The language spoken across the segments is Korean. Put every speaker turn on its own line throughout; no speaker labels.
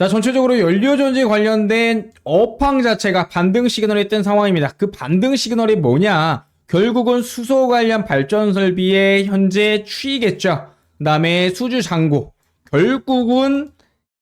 자, 전체적으로 연료 전지 관련된 업황 자체가 반등 시그널이 뜬 상황입니다. 그 반등 시그널이 뭐냐? 결국은 수소 관련 발전 설비의 현재 추이겠죠. 그다음에 수주 잔고. 결국은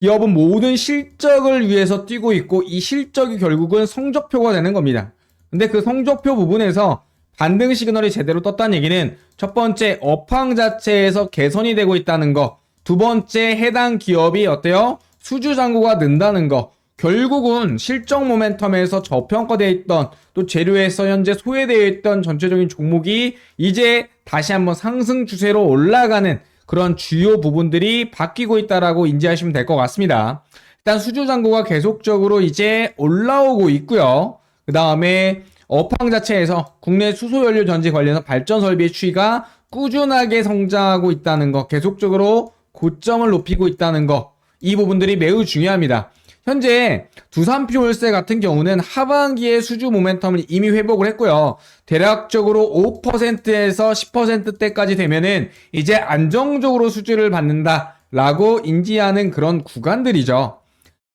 기업은 모든 실적을 위해서 뛰고 있고 이 실적이 결국은 성적표가 되는 겁니다. 근데 그 성적표 부분에서 반등 시그널이 제대로 떴다는 얘기는 첫 번째 업황 자체에서 개선이 되고 있다는 거. 두 번째 해당 기업이 어때요? 수주 잔고가 는다는 거. 결국은 실적 모멘텀에서 저평가되어 있던 또 재료에서 현재 소외되어 있던 전체적인 종목이 이제 다시 한번 상승 추세로 올라가는 그런 주요 부분들이 바뀌고 있다라고 인지하시면 될 것 같습니다. 일단 수주 잔고가 계속적으로 이제 올라오고 있고요. 그 다음에 업황 자체에서 국내 수소 연료 전지 관련해서 발전 설비의 추이가 꾸준하게 성장하고 있다는 거, 계속적으로 고점을 높이고 있다는 거, 이 부분들이 매우 중요합니다. 현재 두산퓨얼세 같은 경우는 하반기에 수주 모멘텀을 이미 회복을 했고요. 대략적으로 5%에서 10%대까지 되면은 이제 안정적으로 수주를 받는다라고 인지하는 그런 구간들이죠.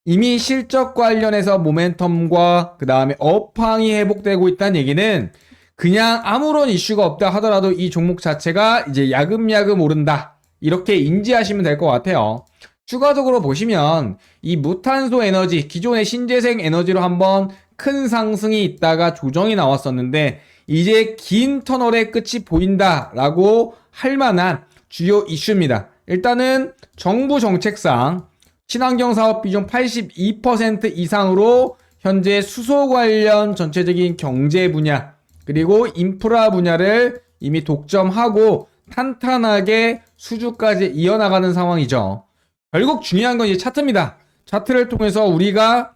이미 실적 관련해서 모멘텀과 그 다음에 업황이 회복되고 있다는 얘기는 그냥 아무런 이슈가 없다 하더라도 이 종목 자체가 이제 야금야금 오른다. 이렇게 인지하시면 될 것 같아요. 추가적으로 보시면 이 무탄소 에너지, 기존의 신재생 에너지로 한번 큰 상승이 있다가 조정이 나왔었는데 이제 긴 터널의 끝이 보인다라고 할 만한 주요 이슈입니다. 일단은 정부 정책상 친환경 사업 비중 82% 이상으로 현재 수소 관련 전체적인 경제 분야 그리고 인프라 분야를 이미 독점하고 탄탄하게 수주까지 이어나가는 상황이죠. 결국 중요한 건 이제 차트입니다. 차트를 통해서 우리가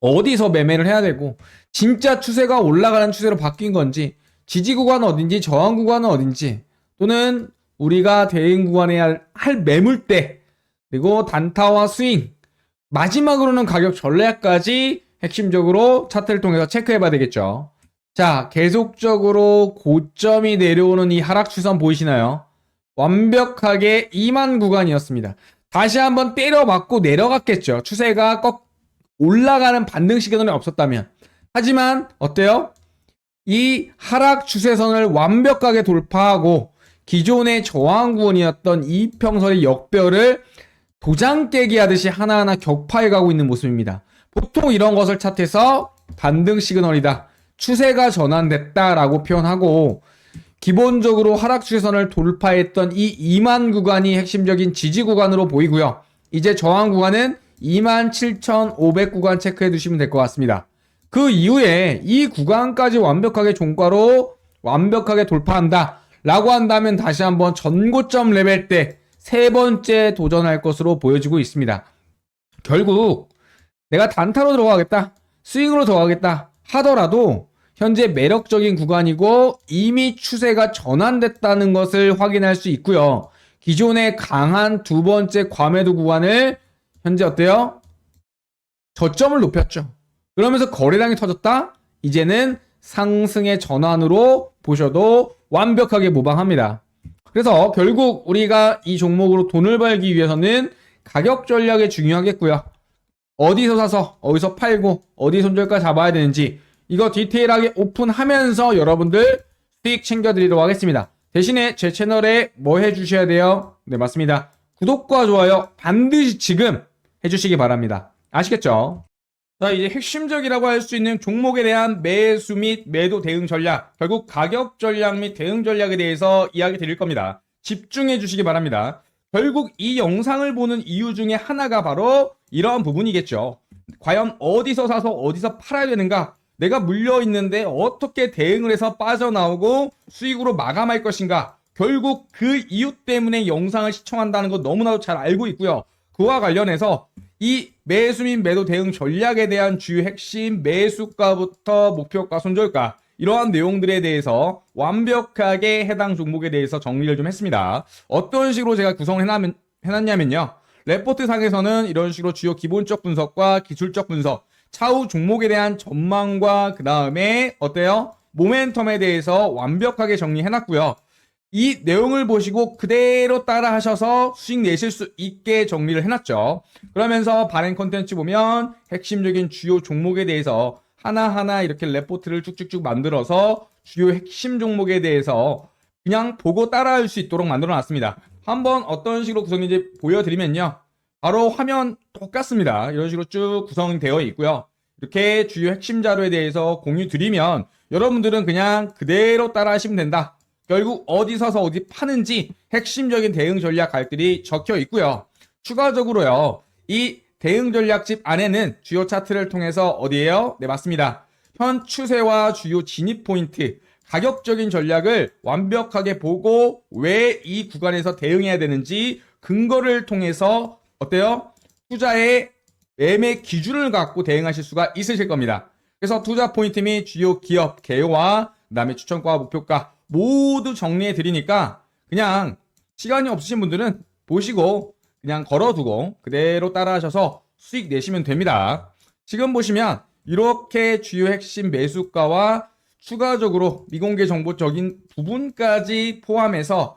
어디서 매매를 해야 되고 진짜 추세가 올라가는 추세로 바뀐 건지 지지 구간은 어딘지 저항 구간은 어딘지 또는 우리가 대응 구간에 할, 할 매물대 그리고 단타와 스윙 마지막으로는 가격 전략까지 핵심적으로 차트를 통해서 체크해 봐야 되겠죠. 자, 계속적으로 고점이 내려오는 이 하락 추선 보이시나요? 완벽하게 2만 구간이었습니다. 다시 한번 때려 맞고 내려갔겠죠. 추세가 꺾 올라가는 반등 시그널이 없었다면. 하지만 어때요? 이 하락 추세선을 완벽하게 돌파하고 기존의 저항 구원이었던 이평선의 역별을 도장 깨기 하듯이 하나하나 격파해 가고 있는 모습입니다. 보통 이런 것을 차트에서 반등 시그널이다. 추세가 전환됐다라고 표현하고 기본적으로 하락 추세선을 돌파했던 이 2만 구간이 핵심적인 지지 구간으로 보이고요. 이제 저항 구간은 27,500 구간 체크해 두시면 될 것 같습니다. 그 이후에 이 구간까지 완벽하게 종가로 완벽하게 돌파한다. 라고 한다면 다시 한번 전고점 레벨 때 세 번째 도전할 것으로 보여지고 있습니다. 결국 내가 단타로 들어가겠다. 스윙으로 들어가겠다. 하더라도 현재 매력적인 구간이고 이미 추세가 전환됐다는 것을 확인할 수 있고요. 기존의 강한 두 번째 과매도 구간을 현재 어때요? 저점을 높였죠. 그러면서 거래량이 터졌다? 이제는 상승의 전환으로 보셔도 완벽하게 모방합니다. 그래서 결국 우리가 이 종목으로 돈을 벌기 위해서는 가격 전략이 중요하겠고요. 어디서 사서 어디서 팔고 어디 손절가 잡아야 되는지 이거 디테일하게 오픈하면서 여러분들 수익 챙겨드리도록 하겠습니다. 대신에 제 채널에 뭐 해주셔야 돼요? 네 맞습니다. 구독과 좋아요 반드시 지금 해주시기 바랍니다. 아시겠죠? 자, 이제 핵심적이라고 할 수 있는 종목에 대한 매수 및 매도 대응 전략, 결국 가격 전략 및 대응 전략에 대해서 이야기 드릴 겁니다. 집중해 주시기 바랍니다. 결국 이 영상을 보는 이유 중에 하나가 바로 이러한 부분이겠죠. 과연 어디서 사서 어디서 팔아야 되는가? 내가 물려 있는데 어떻게 대응을 해서 빠져나오고 수익으로 마감할 것인가? 결국 그 이유 때문에 영상을 시청한다는 거 너무나도 잘 알고 있고요. 그와 관련해서 이 매수 및 매도 대응 전략에 대한 주요 핵심 매수가부터 목표가 손절가 이러한 내용들에 대해서 완벽하게 해당 종목에 대해서 정리를 좀 했습니다. 어떤 식으로 제가 구성을 해놨, 해놨냐면요. 레포트 상에서는 이런 식으로 주요 기본적 분석과 기술적 분석, 차후 종목에 대한 전망과 그 다음에 어때요? 모멘텀에 대해서 완벽하게 정리해놨고요. 이 내용을 보시고 그대로 따라 하셔서 수익 내실 수 있게 정리를 해놨죠. 그러면서 발행 컨텐츠 보면 핵심적인 주요 종목에 대해서 하나하나 이렇게 레포트를 쭉쭉쭉 만들어서 주요 핵심 종목에 대해서 그냥 보고 따라할 수 있도록 만들어 놨습니다. 한번 어떤 식으로 구성인지 보여드리면요. 바로 화면 똑같습니다. 이런 식으로 쭉 구성되어 있고요. 이렇게 주요 핵심 자료에 대해서 공유 드리면 여러분들은 그냥 그대로 따라 하시면 된다. 결국 어디 서서 어디 파는지 핵심적인 대응 전략 갈들이 적혀 있고요. 추가적으로요. 이 대응 전략집 안에는 주요 차트를 통해서 어디에요? 네, 맞습니다. 현 추세와 주요 진입 포인트, 가격적인 전략을 완벽하게 보고 왜 이 구간에서 대응해야 되는지 근거를 통해서 어때요? 투자의 매매 기준을 갖고 대응하실 수가 있으실 겁니다. 그래서 투자 포인트 및 주요 기업 개요와 그다음에 추천가 목표가 모두 정리해 드리니까 그냥 시간이 없으신 분들은 보시고 그냥 걸어두고 그대로 따라하셔서 수익 내시면 됩니다. 지금 보시면 이렇게 주요 핵심 매수가와 추가적으로 미공개 정보적인 부분까지 포함해서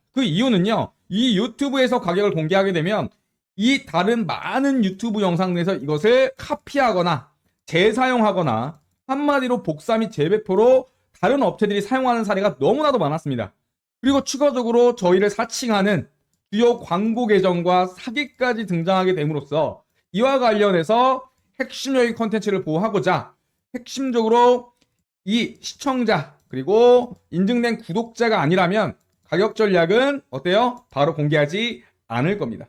그 이유는요, 이 유튜브에서 가격을 공개하게 되면 이 다른 많은 유튜브 영상에서 이것을 카피하거나 재사용하거나 한마디로 복사 및 재배포로 다른 업체들이 사용하는 사례가 너무나도 많았습니다. 그리고 추가적으로 저희를 사칭하는 주요 광고 계정과 사기까지 등장하게 됨으로써 이와 관련해서 핵심적인 컨텐츠를 보호하고자 핵심적으로 이 시청자 그리고 인증된 구독자가 아니라면 가격 전략은 어때요? 바로 공개하지 않을 겁니다.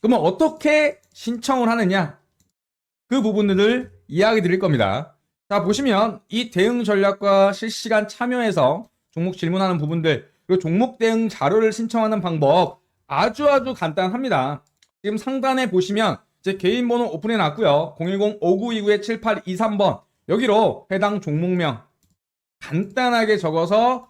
그러면 어떻게 신청을 하느냐? 그 부분들을 이야기 드릴 겁니다. 자, 보시면 이 대응 전략과 실시간 참여해서 종목 질문하는 부분들, 그리고 종목 대응 자료를 신청하는 방법 아주 아주 간단합니다. 지금 상단에 보시면 제 개인 번호 오픈해 놨고요. 010-5929-7823번 여기로 해당 종목명 간단하게 적어서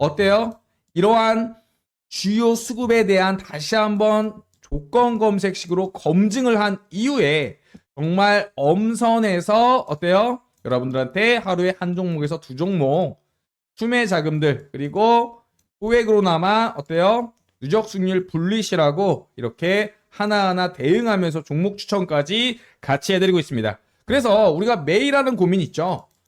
어때요? 이러한 주요 수급에 대한 다시 한번 조건 검색식으로 검증을 한 이후에 정말 엄선해서 어때요? 여러분들한테 하루에 한 종목에서 두 종목 추매 자금들 그리고 소액으로나마 어때요? 누적 수익률 분리시라고 이렇게 하나하나 대응하면서 종목 추천까지 같이 해드리고 있습니다. 그래서 우리가 매일 하는 고민 있죠.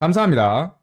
감사합니다.